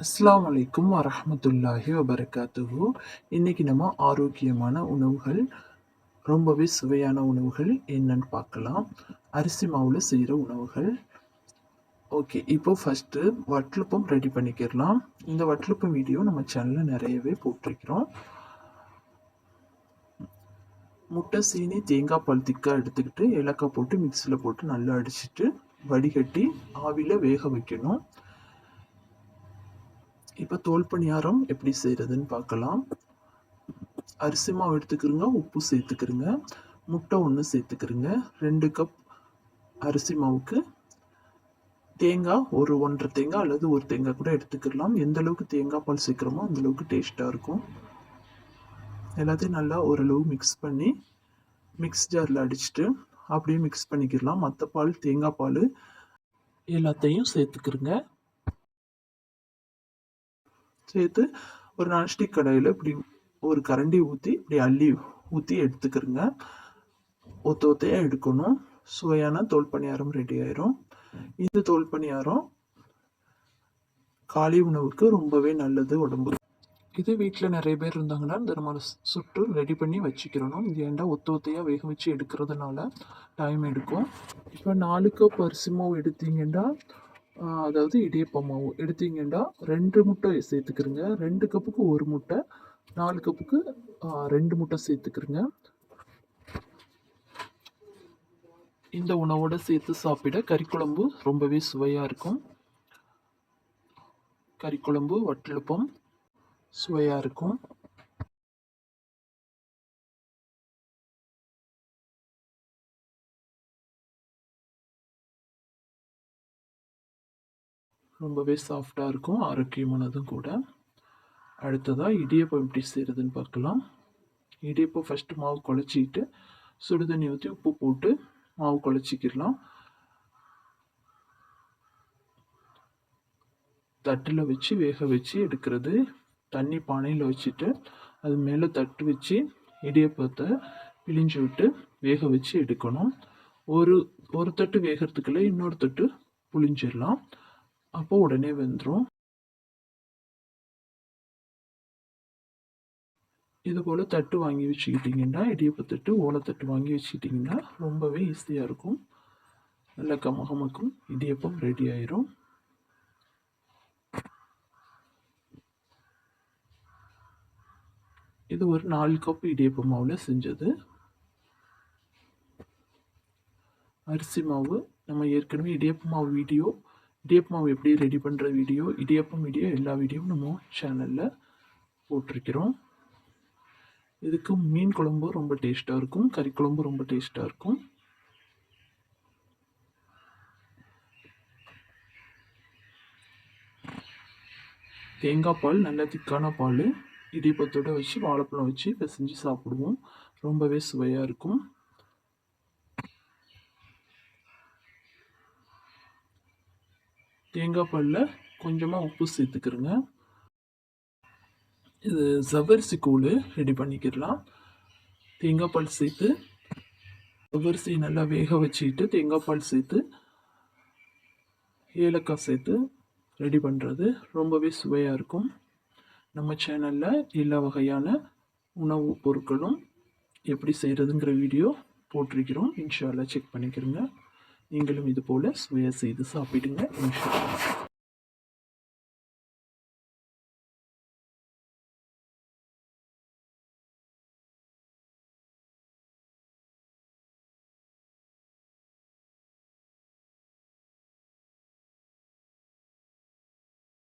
அஸ்லாம் வலைக்கும் வரமத்துல்லாஹி வபரகாத்துஹு. இன்னைக்கு நம்ம ஆரோக்கியமான உணவுகள் ரொம்பவே சுவையான உணவுகள் என்னன்னு பார்க்கலாம். அரிசி மாவில் செய்கிற உணவுகள். ஓகே இப்போ ஃபஸ்ட்டு வட்லுப்பம் ரெடி பண்ணிக்கிடலாம். இந்த வட்லுப்பம் வீடியோ நம்ம சேனலில் நிறையவே போட்டிருக்கிறோம். முட்டை சீனி தேங்காய் பால் திக்காக எடுத்துக்கிட்டு ஏலக்காய் போட்டு மிக்சியில் போட்டு நல்லா அடிச்சிட்டு வடிகட்டி ஆவியில் வேக வைக்கணும். இப்போ தோல் பணியாரம் எப்படி செய்கிறதுன்னு பார்க்கலாம் அரிசி மாவு எடுத்துக்கிறோங்க உப்பு சேர்த்துக்கிறோங்க முட்டை ஒன்று சேர்த்துக்கிறோங்க. ரெண்டு கப் அரிசி மாவுக்கு தேங்காய் ஒரு ஒன்றரை தேங்காய் அல்லது ஒரு தேங்காய் கூட எடுத்துக்கிடலாம் எந்த அளவுக்கு தேங்காய் பால் சேர்க்குறோமோ அந்தளவுக்கு டேஸ்ட்டாக இருக்கும். எல்லாத்தையும் நல்லா ஓரளவு மிக்ஸ் பண்ணி மிக்ஸ் ஜாரில் அடிச்சுட்டு அப்படியே மிக்ஸ் பண்ணிக்கிடலாம் மற்ற பால் தேங்காய் பால் எல்லாத்தையும் சேர்த்துக்கிறோங்க. சேர்த்து ஒரு நான்ஸ்டிக் கடையில் இப்படி ஒரு கரண்டி ஊற்றி இப்படி அள்ளி ஊற்றி எடுத்துக்கிறோங்க. ஒத்த ஒத்தையாக எடுக்கணும். சுவையான தோல் பணியாரம் ரெடி ஆயிரும். இந்த தோல் பணியாரம் காலை உணவுக்கு ரொம்பவே நல்லது உடம்பு இது வீட்டில் நிறைய பேர் இருந்தாங்கன்னா இந்த நம்ம சுட்டு ரெடி பண்ணி வச்சுக்கிறணும். இது ஏன்டா ஒத்த ஒத்தையாக வேக வச்சு எடுக்கிறதுனால டைம் எடுக்கும். இப்போ நாலு கப் அரிசி மாவு எடுத்தீங்கன்னா அதாவது இடியப்ப மாவு எடுத்தீங்கன்னா ரெண்டு முட்டை சேர்த்துக்கிறங்க. ரெண்டு கப்புக்கு ஒரு முட்டை நாலு கப்புக்கு ரெண்டு முட்டை சேர்த்துக்கிறங்க. இந்த உணவோட சேர்த்து சாப்பிட கறிக்குழம்பு ரொம்பவே சுவையாக இருக்கும். கறிக்குழம்பு வட்டெழுப்பம் சுவையாக இருக்கும். ரொம்பவே சாஃப்டாக இருக்கும் ஆரோக்கியமானதும் கூட. அடுத்ததாக இடியப்பம் எப்படி செய்கிறதுன்னு பார்க்கலாம். இடியப்பம் ஃபஸ்ட்டு மாவு குழச்சிக்கிட்டு சுடு தண்ணி ஊற்றி உப்பு போட்டு மாவு குழச்சிக்கிடலாம். தட்டில் வச்சு வேக வச்சு எடுக்கிறது. தண்ணி பானையில் வச்சுட்டு அது மேலே தட்டு வச்சு இடியப்பத்தை பிழிஞ்சு விட்டு வேக வச்சு எடுக்கணும். ஒரு ஒரு தட்டு வேகிறதுக்குள்ளே இன்னொரு தட்டு புழிஞ்சிடலாம். அப்போ உடனே வெந்துடும் இது போல் தட்டு வாங்கி வச்சுக்கிட்டிங்கன்னா இடியப்ப தட்டு ஓலைத்தட்டு வாங்கி வச்சுக்கிட்டிங்கன்னா ரொம்பவே ஈஸியாக இருக்கும். நல்ல கமகமக்கும் இடியப்பம் ரெடி ஆயிரும். இது ஒரு நாலு கப் இடியப்ப மாவில் செஞ்சது. அரிசி மாவு நம்ம ஏற்கனவே இடியப்ப மாவு வீடியோ இடியப்பம் எப்படி ரெடி பண்ணுற வீடியோ இடியப்பம் வீடியோ எல்லா வீடியோவும் நம்ம சேனலில் போட்டிருக்கிறோம். இதுக்கு மீன் குழம்பு ரொம்ப டேஸ்ட்டாக இருக்கும் கறி குழம்பு ரொம்ப டேஸ்ட்டாக இருக்கும். தேங்காய் பால் நல்ல திக்கான பால் இடியப்பத்தோடு வச்சு வாழைப்பழம் வச்சு பிசைஞ்சு சாப்பிடுவோம். ரொம்பவே சுவையாக இருக்கும். தேங்காய் பாலில் கொஞ்சமாக உப்பு சேர்த்துக்கிறோங்க. இது ஜவரிசி கூழ் ரெடி பண்ணிக்கிடலாம். தேங்காய் பால் சேர்த்து ஜவ்வரிசி நல்லா வேக வச்சுக்கிட்டு தேங்காய் பால் சேர்த்து ஏலக்காய் சேர்த்து ரெடி பண்ணுறது ரொம்பவே சுவையாக இருக்கும். நம்ம சேனலில் எல்லா வகையான உணவு பொருட்களும் எப்படி செய்கிறதுங்கிற வீடியோ போட்டிருக்கிறோம். இன்ஷால்லாம் செக் பண்ணிக்கிறோங்க. நீங்களும் இது போல் சுவையாக செய்து சாப்பிடுங்க. இன்ஷா